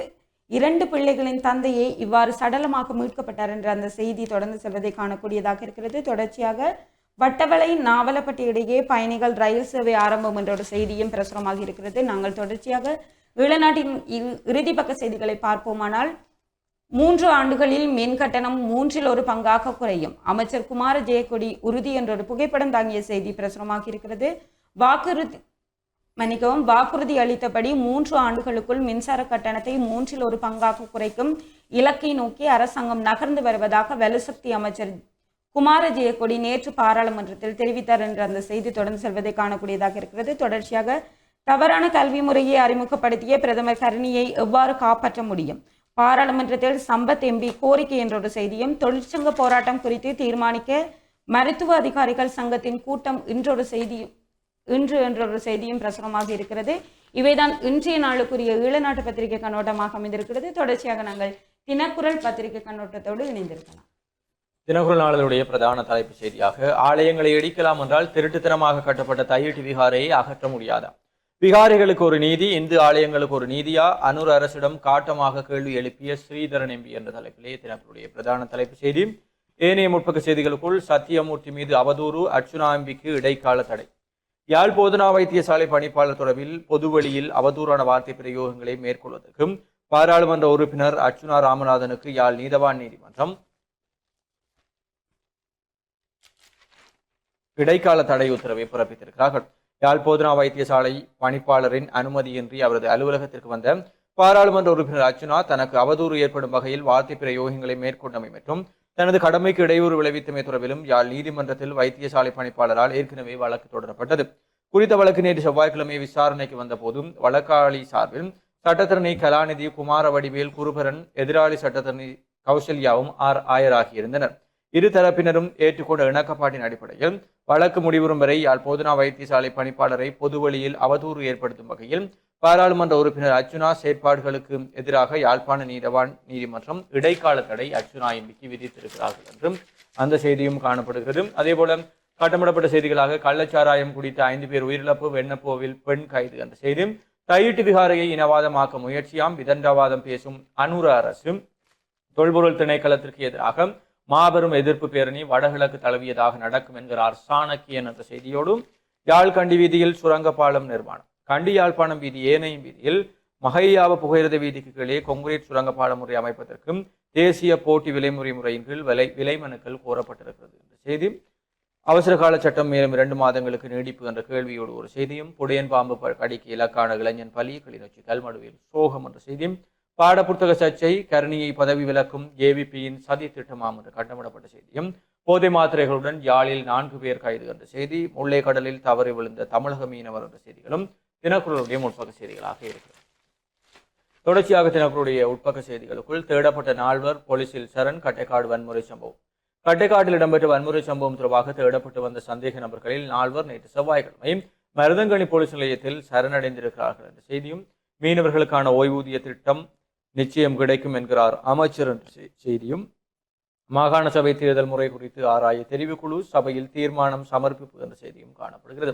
இரண்டு பிள்ளைகளின் தந்தையை இவ்வாறு சடலமாக மீட்கப்பட்டார் என்ற அந்த செய்தி தொடர்ந்து செல்வதை காணக்கூடியதாக இருக்கிறது. தொடர்ச்சியாக வட்டவளை நாவலப்பட்டி இடையே பயணிகள் ரயில் சேவை ஆரம்பம் என்ற ஒரு செய்தியும் பிரசுரமாகி இருக்கிறது. நாங்கள் தொடர்ச்சியாக ஈழநாட்டின் இறுதி பக்க செய்திகளை பார்ப்போமானால் மூன்று ஆண்டுகளில் மின் கட்டணம் மூன்றில் ஒரு பங்காக குறையும். அமைச்சர் குமார ஜெயக்கொடி உறுதி என்ற ஒரு புகைப்படம் தாங்கிய செய்தி பிரசுரமாக இருக்கிறது. வாக்குறுதி மன்னிக்கவும் வாக்குறுதி அளித்தபடி மூன்று ஆண்டுகளுக்குள் மின்சார கட்டணத்தை மூன்றில் ஒரு பங்காக குறைக்கும் இலக்கை நோக்கி அரசாங்கம் நகர்ந்து வருவதாக வலுசக்தி அமைச்சர் குமார ஜெயக்கொடி நேற்று பாராளுமன்றத்தில் தெரிவித்தார் என்ற அந்த செய்தி தொடர்ந்து செல்வதை காணக்கூடியதாக இருக்கிறது. தொடர்ச்சியாக தவறான கல்வி முறையை அறிமுகப்படுத்திய பிரதமர் கருணியை எவ்வாறு காப்பாற்ற முடியும்? பாராளுமன்றத்தில் சம்பத் எம்பி கோரிக்கை என்ற ஒரு செய்தியும் தொழிற்சங்க போராட்டம் குறித்து தீர்மானிக்க மருத்துவ அதிகாரிகள் சங்கத்தின் கூட்டம் இன்றொரு செய்தி இன்று என்ற ஒரு செய்தியும் பிரசுரமாக இருக்கிறது. இவைதான் இன்றைய நாளுக்குரிய ஈழநாட்டு பத்திரிகை கண்ணோட்டமாக அமைந்திருக்கிறது. தொடர்ச்சியாக நாங்கள் தினக்குரல் பத்திரிகை கண்ணோட்டத்தோடு இணைந்திருக்கலாம். தினகுரல் நாளினுடைய பிரதான தலைப்பு செய்தியாக ஆலயங்களை இடிக்கலாம் என்றால் திருட்டுத்தனமாக கட்டப்பட்ட தையீட்டு விகாரையை அகற்ற முடியாதா? விகாரிகளுக்கு ஒரு நீதி இந்து ஆலயங்களுக்கு ஒரு நீதியா? அனூர் அரசிடம் காட்டமாக கேள்வி எழுப்பிய ஸ்ரீதரன் எம்பி என்ற தலைப்பிலே தினக்குரலுடைய பிரதான தலைப்பு செய்தி. ஏனைய முற்பக்க செய்திகளுக்குள் சத்தியமூர்த்தி மீது அவதூறு அர்ச்சுனா எம்பிக்கு இடைக்கால தடை. யாழ் போதனா வைத்தியசாலை பணிப்பாளர் தொடர்பில் பொதுவெளியில் அவதூறான வார்த்தை பிரயோகங்களை மேற்கொள்வதற்கும் பாராளுமன்ற உறுப்பினர் அர்ச்சுனா ராமநாதனுக்கு யாழ் நீதவான் நீதிமன்றம் இடைக்கால தடை உத்தரவை பிறப்பித்திருக்கிறார்கள். யாழ்போதனா வைத்தியசாலை பணிப்பாளரின் அனுமதியின்றி அவரது அலுவலகத்திற்கு வந்த பாராளுமன்ற உறுப்பினர் அர்ச்சுனா தனக்கு அவதூறு ஏற்படும் வகையில் வார்த்தை பிரயோகங்களை மேற்கொண்டமை மற்றும் தனது கடமைக்கு இடையூறு விளைவித்தமை தொடர்பிலும் யாழ் நீதிமன்றத்தில் வைத்தியசாலை பணிப்பாளரால் ஏற்கனவே வழக்கு தொடரப்பட்டது. குறித்த வழக்கு நேற்று செவ்வாய்க்கிழமை விசாரணைக்கு வந்தபோதும் வழக்காளி சார்பில் சட்டத்தரணி கலாநிதி குமார வடிவேல் குருபரன் எதிராளி சட்டத்தரணி கௌசல்யாவும் ஆர் ஆயராகியிருந்தனர். இரு தரப்பினரும் ஏற்றுக்கொண்ட இணக்கப்பாட்டின் அடிப்படையில் வழக்கு முடிவுறும் வரை யாழ் போதனா வைத்தியசாலை பணிப்பாளரை பொதுவழியில் அவதூறு ஏற்படுத்தும் வகையில் பாராளுமன்ற உறுப்பினர் அர்ச்சுனா செயற்பாடுகளுக்கு எதிராக யாழ்ப்பாண நீதவான் நீதிமன்றம் இடைக்கால தடை அர்ச்சுனா எம்பிக்கு விதித்திருக்கிறார்கள் என்றும் அந்த செய்தியும் காணப்படுகிறது. அதேபோல கட்டமிடப்பட்ட செய்திகளாக கள்ளச்சாராயம் குடித்த ஐந்து பேர் உயிரிழப்பு வெண்ணப்போவில் பெண் கைது என்ற செய்தியும் தையிட்டு விகாரையை இனவாதமாக்க முயற்சியாம் விதண்டாவாதம் பேசும் அனுர அரசு தொல்பொருள் திணைக்களத்திற்கு எதிராக மாபெரும் எதிர்ப்பு பேரணி வடகிழக்கு தழுவியதாக நடக்கும் என்கிறார் சாணக்கியன் என்ற செய்தியோடும் யாழ் கண்டி வீதியில் சுரங்கப்பாலம் நிர்மாணம். கண்டி யாழ்ப்பாணம் வீதி ஏனையும் வீதியில் மகையாவ புகையிரத வீதிக்கு கீழே கொங்கிரீட் சுரங்கப்பாலம் முறை அமைப்பதற்கும் தேசிய போட்டி விலைமுறை முறையின் கீழ் விலை விலை மனுக்கள் கோரப்பட்டிருக்கிறது என்ற செய்தி. அவசர கால சட்டம் மேலும் இரண்டு மாதங்களுக்கு நீடிப்பு என்ற கேள்வியோடு ஒரு செய்தியும் புடையன் பாம்பு கடிக்கு இலக்கான இளைஞன் பலி கிளிநொச்சி கல்மடுவில் சோகம் என்ற செய்தியும் பாடப்புத்தக சர்ச்சை கருணியை பதவி விலக்கும் ஏவிபியின் சதி திட்டமாம் என்று கண்டமிடப்பட்ட செய்தியும் போதை மாத்திரைகளுடன் யாழில் நான்கு பேர் கைது என்ற செய்தி முல்லை கடலில் தவறி விழுந்த தமிழக மீனவர் என்ற செய்திகளும் தினக்குரலுடைய முற்பக்க செய்திகளாக இருக்கிறது. தொடர்ச்சியாக தினக்குரலுடைய உட்பக்க செய்திகளுக்குள் தேடப்பட்ட நால்வர் போலீசில் சரண் கட்டைக்காடு வன்முறை சம்பவம். கட்டைக்காட்டில் இடம்பெற்ற வன்முறை சம்பவம் தொடர்பாக தேடப்பட்டு வந்த சந்தேக நபர்களில் நால்வர் நேற்று செவ்வாய்க்கிழமை மருதங்கனி போலீஸ் நிலையத்தில் சரணடைந்திருக்கிறார்கள் என்ற செய்தியும் மீனவர்களுக்கான ஓய்வூதிய திட்டம் நிச்சயம் கிடைக்கும் என்கிறார் அமைச்சர் என்ற செய்தியும். மாகாண சபை தேர்தல் முறை குறித்து ஆராய தெரிவுக்குழு சபையில் தீர்மானம் சமர்ப்பிப்பு என்ற செய்தியும் காணப்படுகிறது.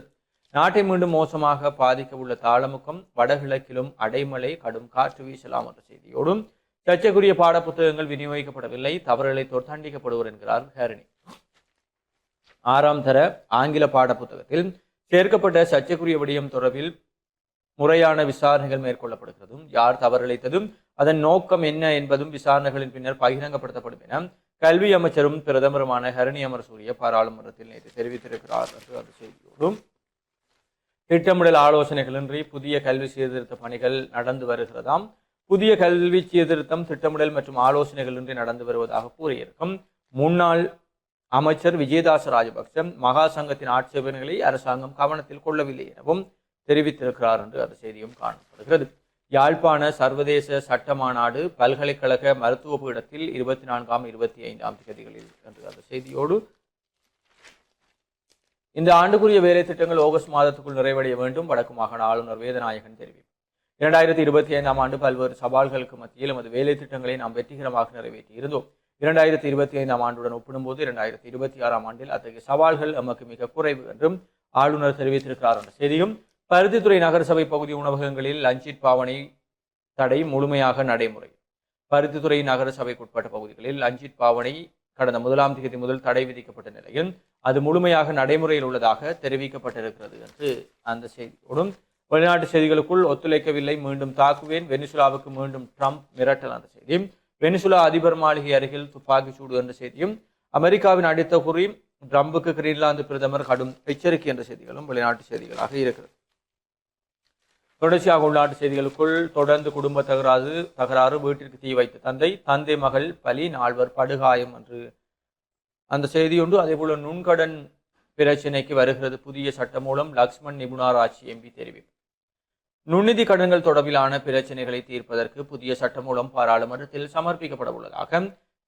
நாட்டை மீண்டும் மோசமாக பாதிக்க உள்ள தாளமுக்கம் வடகிழக்கிலும் அடைமழை கடும் காற்று வீசலாம் என்ற செய்தியோடும் சர்ச்சைக்குரிய பாடப்புத்தகங்கள் விநியோகிக்கப்படவில்லை தவறுகளை தோற்றாண்டிக்கப்படுவர் என்கிறார் ஹேரணி. ஆறாம் தர ஆங்கில பாடப்புத்தகத்தில் சேர்க்கப்பட்ட சர்ச்சைக்குரிய விடயம் தொடர்பில் முறையான விசாரணைகள் மேற்கொள்ளப்படுகிறதும் யார் தவறிழைத்ததும் அதன் நோக்கம் என்ன என்பதும் விசாரணைகளின் பின்னர் பகிரங்கப்படுத்தப்படும் என கல்வி அமைச்சரும் பிரதமருமான ஹரணி அமரசூரிய பாராளுமன்றத்தில் நேற்று தெரிவித்திருக்கிறார் என்று அந்த செய்தியோடும். திட்டமிடல் ஆலோசனைகளின்றி புதிய கல்வி சீர்திருத்த பணிகள் நடந்து வருகிறதாம். புதிய கல்வி சீர்திருத்தம் திட்டமிடல் மற்றும் ஆலோசனைகளின்றி நடந்து வருவதாக கூறியிருக்கும். முன்னாள் அமைச்சர் விஜயதாச ராஜபக்ச மகா சங்கத்தின் ஆட்சேபனைகளை அரசாங்கம் கவனத்தில் கொள்ளவில்லை எனவும் தெரிவித்திருக்கிறார் என்று அந்த செய்தியும் காணப்படுகிறது. யாழ்ப்பாண சர்வதேச சட்ட மாநாடு பல்கலைக்கழக மருத்துவ பீடத்தில் இருபத்தி நான்காம் இருபத்தி ஐந்தாம் தேதிகளில் என்று அந்த செய்தியோடு இந்த ஆண்டுக்குரிய வேலை திட்டங்கள் ஆகஸ்ட் மாதத்துக்குள் நிறைவடைய வேண்டும். வடக்கு மாகாண ஆளுநர் வேதநாயகன் தெரிவிப்பு. இரண்டாயிரத்தி இருபத்தி ஐந்தாம் ஆண்டு பல்வேறு சவால்களுக்கு மத்தியில் எமது வேலை திட்டங்களை நாம் வெற்றிகரமாக நிறைவேற்றி இருந்தோம். இரண்டாயிரத்தி இருபத்தி ஐந்தாம் ஆண்டுடன் ஒப்பிடும்போது இரண்டாயிரத்தி இருபத்தி ஆறாம் ஆண்டில் அத்தகைய சவால்கள் நமக்கு மிக குறைவு என்றும் ஆளுநர் தெரிவித்திருக்கிறார் என்ற செய்தியும் பருத்தித்துறை நகரசபை பகுதி உணவகங்களில் லஞ்சிட் பாவனை தடை முழுமையாக நடைமுறை. பருத்தித்துறை நகரசபைக்குட்பட்ட பகுதிகளில் லஞ்சிட் பாவனை கடந்த முதலாம் தேதி முதல் தடை விதிக்கப்பட்ட நிலையில் அது முழுமையாக நடைமுறையில் உள்ளதாக தெரிவிக்கப்பட்டிருக்கிறது என்று அந்த செய்தியோடும் வெளிநாட்டு செய்திகளுக்குள் ஒத்துழைக்கவில்லை மீண்டும் தாக்குவேன். வெனிசுலாவுக்கு மீண்டும் ட்ரம்ப் மிரட்டல் அந்த செய்தியும் வெனிசுலா அதிபர் மாளிகை அருகில் துப்பாக்கி சூடு என்ற செய்தியும் அமெரிக்காவின் அடித்த குறி ட்ரம்புக்கு கிரீன்லாந்து பிரதமர் கடும் எச்சரிக்கை என்ற செய்திகளும் வெளிநாட்டு செய்திகளாக இருக்கிறது. தொடர்ச்சியாக உள்நாட்டு செய்திகளுக்குள் தொடர்ந்து குடும்ப தகராறு தகராறு வீட்டிற்கு தீ வைத்த தந்தை தந்தை மகள் பலி நால்வர் படுகாயம் என்று. அந்த செய்தியுண்டு அதேபோல நுண்கடன் பிரச்சினைக்கு வருகிறது. புதிய சட்டம் மூலம் லக்ஷ்மண் நிபுணர் ஆட்சி எம்பி தெரிவிப்பு. நுண்ணிதி கடன்கள் தொடர்பிலான பிரச்சினைகளை தீர்ப்பதற்கு புதிய சட்டம் மூலம் பாராளுமன்றத்தில் சமர்ப்பிக்கப்பட உள்ளதாக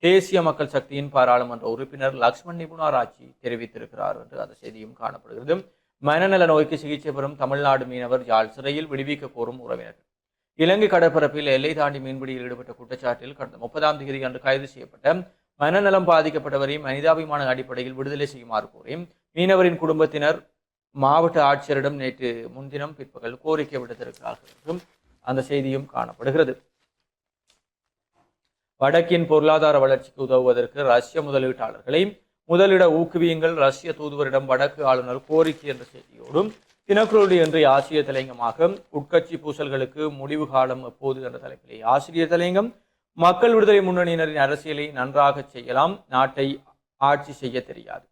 தேசிய மக்கள் சக்தியின் பாராளுமன்ற உறுப்பினர் லக்ஷ்மண் நிபுணர் ஆட்சி தெரிவித்திருக்கிறார் என்று அந்த செய்தியும் காணப்படுகிறது. மனநல நோய்க்கு சிகிச்சை பெறும் தமிழ்நாடு மீனவர் யாழ் சிறையில் விடுவிக்க கோரும் உறவினர்கள் இலங்கை கடற்பரப்பில் எல்லை தாண்டி மீன்பிடியில் ஈடுபட்ட குற்றச்சாட்டில் கடந்த முப்பதாம் தேதி அன்று கைது செய்யப்பட்ட மனநலம் பாதிக்கப்பட்டவரை மனிதாபிமான அடிப்படையில் விடுதலை செய்யுமாறு கோரி மீனவரின் குடும்பத்தினர் மாவட்ட ஆட்சியரிடம் நேற்று முன்தினம் பிற்பகல் கோரிக்கை விடுத்திருக்கிறார்கள் என்றும் அந்த செய்தியும் காணப்படுகிறது. வடக்கின் பொருளாதார வளர்ச்சிக்கு உதவுவதற்கு ரஷ்ய முதலீட்டாளர்களை முதலிட ஊக்குவியுங்கள். ரஷ்ய தூதுவரிடம் வடக்கு ஆளுநர் கோரிக்கை என்ற செய்தியோடும் தினக்குரலுடைய இன்றைய ஆசிரியர் தலைங்கமாக உட்கட்சி பூசல்களுக்கு முடிவு காலம் எப்போது என்ற தலைப்பிலே ஆசிரியர் தலைங்கம் மக்கள் விடுதலை முன்னணியினரின் அரசியலை நன்றாக செய்யலாம். நாட்டை ஆட்சி செய்ய தெரியாது.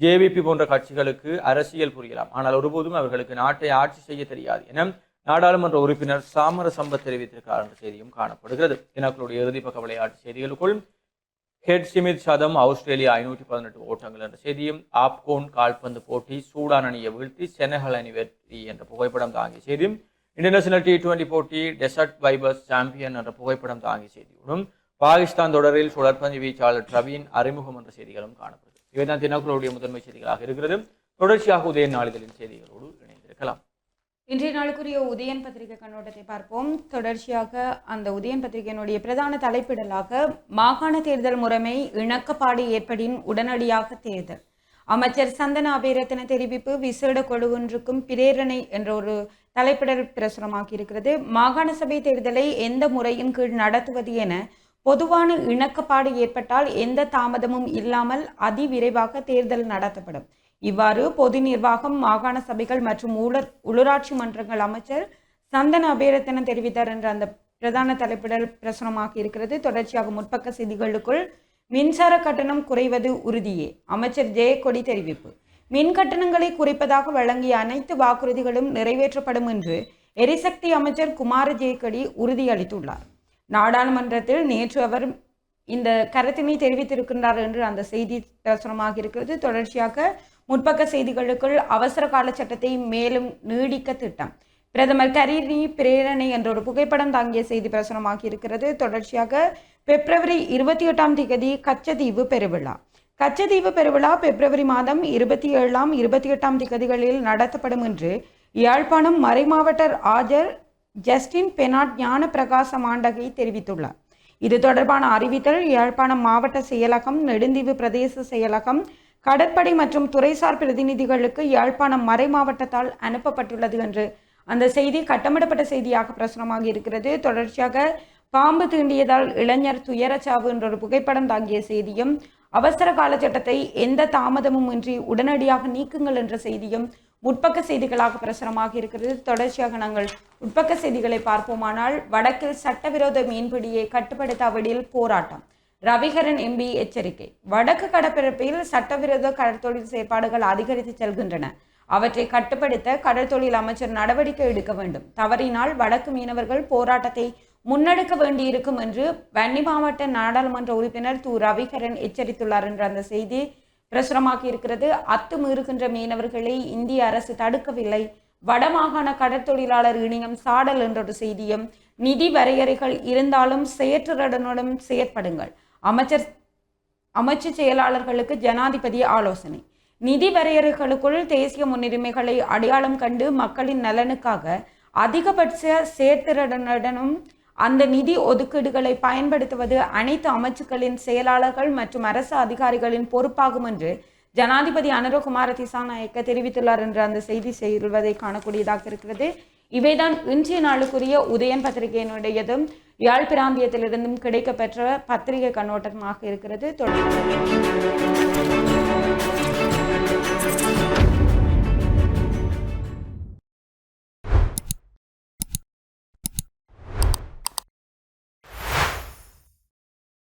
ஜேவிபி போன்ற கட்சிகளுக்கு அரசியல் புரியலாம். ஆனால் ஒருபோதும் அவர்களுக்கு நாட்டை ஆட்சி செய்ய தெரியாது என நாடாளுமன்ற உறுப்பினர் சாமர சம்பத் தெரிவித்திருக்கிறார் என்ற செய்தியும் காணப்படுகிறது. தினக்களுடைய இறுதி பக்க விளையாட்டு செய்திகளுக்குள் ஹெட் சிமித் சதம் ஆஸ்திரேலியா ஐநூற்றி பதினெட்டு ஓட்டங்கள் என்ற செய்தியும் ஆப்கோன் கால்பந்து போட்டி சூடான் அணியை வீழ்த்தி செனகல் அணி வெற்றி என்ற புகைப்படம் தாங்கிய செய்தியும் இன்டர்நேஷனல் டி டுவெண்டி போட்டி டெசர்ட் வைபர்ஸ் சாம்பியன் என்ற புகைப்படம் தாங்கிய செய்தியுடன் பாகிஸ்தான் தொடரில் சுழற்பந்து வீச்சாளர் ட்ரவியின் அறிமுகம் என்ற செய்திகளும் காணப்படுகிறது. இவைதான் தினக்குழுடைய முதன்மை செய்திகளாக இருக்கிறது. தொடர்ச்சியாக உதய நாளிதழின் செய்திகளோடு இன்றைய நாளுக்குரிய உதயன் பத்திரிகை கண்ணோட்டத்தை பார்ப்போம். தொடர்ச்சியாக அந்த உதயன் பத்திரிகையினுடைய பிரதான தலைப்பிடலாக மாகாண தேர்தல் முறைமை இணக்கப்பாடு ஏற்படின் உடனடியாக தேர்தல். அமைச்சர் சந்தன அபேரத்தின தெரிவிப்பு விசேட குழு ஒன்றுக்கும் பிரேரணை என்ற ஒரு தலைப்பிடல் பிரசுரமாக்கி இருக்கிறது மாகாண சபை தேர்தலை எந்த முறையின் கீழ் நடத்துவது என பொதுவான இணக்கப்பாடு ஏற்பட்டால் எந்த தாமதமும் இல்லாமல் அதிவிரைவாக தேர்தல் நடத்தப்படும். இவ்வாறு பொது நிர்வாகம் மாகாண சபைகள் மற்றும் ஊழல் உள்ளூராட்சி மன்றங்கள் அமைச்சர் சந்தன அபேரத்தன தெரிவித்தார் என்ற அந்த பிரதான தலைப்பிடல் பிரசனமாக இருக்கிறது. தொடர்ச்சியாக முற்பக்க செய்திகளுக்குள் மின்சார கட்டணம் குறைவது உறுதியே. அமைச்சர் ஜெயக்கொடி தெரிவிப்பு. மின் கட்டணங்களை குறைப்பதாக வழங்கிய அனைத்து வாக்குறுதிகளும் நிறைவேற்றப்படும் என்று எரிசக்தி அமைச்சர் குமார ஜெயக்கொடி உறுதியளித்துள்ளார். நாடாளுமன்றத்தில் நேற்று அவர் இந்த கருத்தினை தெரிவித்திருக்கின்றார் என்று அந்த செய்தி பிரசுரமாக இருக்கிறது. தொடர்ச்சியாக முற்பக்க செய்திகளுக்குள் அவசர கால சட்டத்தை மேலும் நீடிக்க திட்டம். பிரதமர் கரீரி பிரேரணை என்ற ஒரு புகைப்படம் தாங்கிய செய்தி பிரசுரமாகி இருக்கிறது. தொடர்ச்சியாக பிப்ரவரி இருபத்தி எட்டாம் தேதி கச்சதீவு பெருவிழா. கச்சதீவு பெருவிழா பிப்ரவரி மாதம் இருபத்தி ஏழாம் இருபத்தி எட்டாம் திகதிகளில் நடத்தப்படும் என்று யாழ்ப்பாணம் மறைமாவட்டர் ஆஜர் ஜஸ்டின் பெனாட் ஞான பிரகாச மாண்டகை தெரிவித்துள்ளார். இது தொடர்பான அறிவித்தல் யாழ்ப்பாணம் மாவட்ட செயலகம் நெடுந்தீவு பிரதேச செயலகம் கடற்படை மற்றும் துறைசார் பிரதிநிதிகளுக்கு யாழ்ப்பாணம் மறை மாவட்டத்தால் அனுப்பப்பட்டுள்ளது என்று அந்த செய்தி கட்டமிடப்பட்ட செய்தியாக பிரசுரமாகி இருக்கிறது. தொடர்ச்சியாக பாம்பு தீண்டியதால் இளைஞர் துயரச்சாவு என்ற ஒரு புகைப்படம் தாங்கிய செய்தியும் அவசர கால சட்டத்தை எந்த தாமதமும் இன்றி உடனடியாக நீக்குங்கள் என்ற செய்தியும் உட்பக்க செய்திகளாக பிரசுரமாக இருக்கிறது. தொடர்ச்சியாக நாங்கள் உட்பக்க செய்திகளை பார்ப்போமானால் வடக்கில் சட்டவிரோத மீன்பிடியை கட்டுப்படுத்தாவிடில் போராட்டம். ரவிகரன் எம்பி எச்சரிக்கை. வடக்கு கடற்பரப்பில் சட்டவிரோத கடற்தொழில் செயற்பாடுகள் அதிகரித்து செல்கின்றன. அவற்றை கட்டுப்படுத்த கடற்தொழில் அமைச்சர் நடவடிக்கை எடுக்க வேண்டும். தவறினால் வடக்கு மீனவர்கள் போராட்டத்தை முன்னெடுக்க வேண்டியிருக்கும் என்று வன்னி மாவட்ட நாடாளுமன்ற உறுப்பினர் து ரவிகரன் எச்சரித்துள்ளார் என்ற அந்த செய்தி பிரசுரமாக்கி இருக்கிறது அத்துமீறுகின்ற மீனவர்களை இந்திய அரசு தடுக்கவில்லை. வடமாகாண கடற்தொழிலாளர் இணையம் சாடல் என்ற ஒரு செய்தியும் நிதி வரையறைகள் இருந்தாலும் செயற்றுடனுடன் செயற்படுங்கள். அமைச்சர் அமைச்சு செயலாளர்களுக்கு ஜனாதிபதி ஆலோசனை. நிதி வரையறைகளுக்குள் தேசிய முன்னுரிமைகளை அடையாளம் கண்டு மக்களின் நலனுக்காக அதிகபட்ச சேர்த்திறனுடனும் அந்த நிதி ஒதுக்கீடுகளை பயன்படுத்துவது அனைத்து அமைச்சுக்களின் செயலாளர்கள் மற்றும் அரசு அதிகாரிகளின் பொறுப்பாகும் என்று ஜனாதிபதி அனுரகுமார திசாநாயக்க தெரிவித்துள்ளார் என்று அந்த செய்தி செய்வதை காணக்கூடியதாக இருக்கிறது. இவைதான் இன்றைய நாளுக்குரிய உதயன் பத்திரிகையினுடையதும். யாழ் பிராந்தியத்திலிருந்தும் கிடைக்கப்பெற்ற பத்திரிகை கண்ணோட்டமாக இருக்கிறது. தொடர்ந்து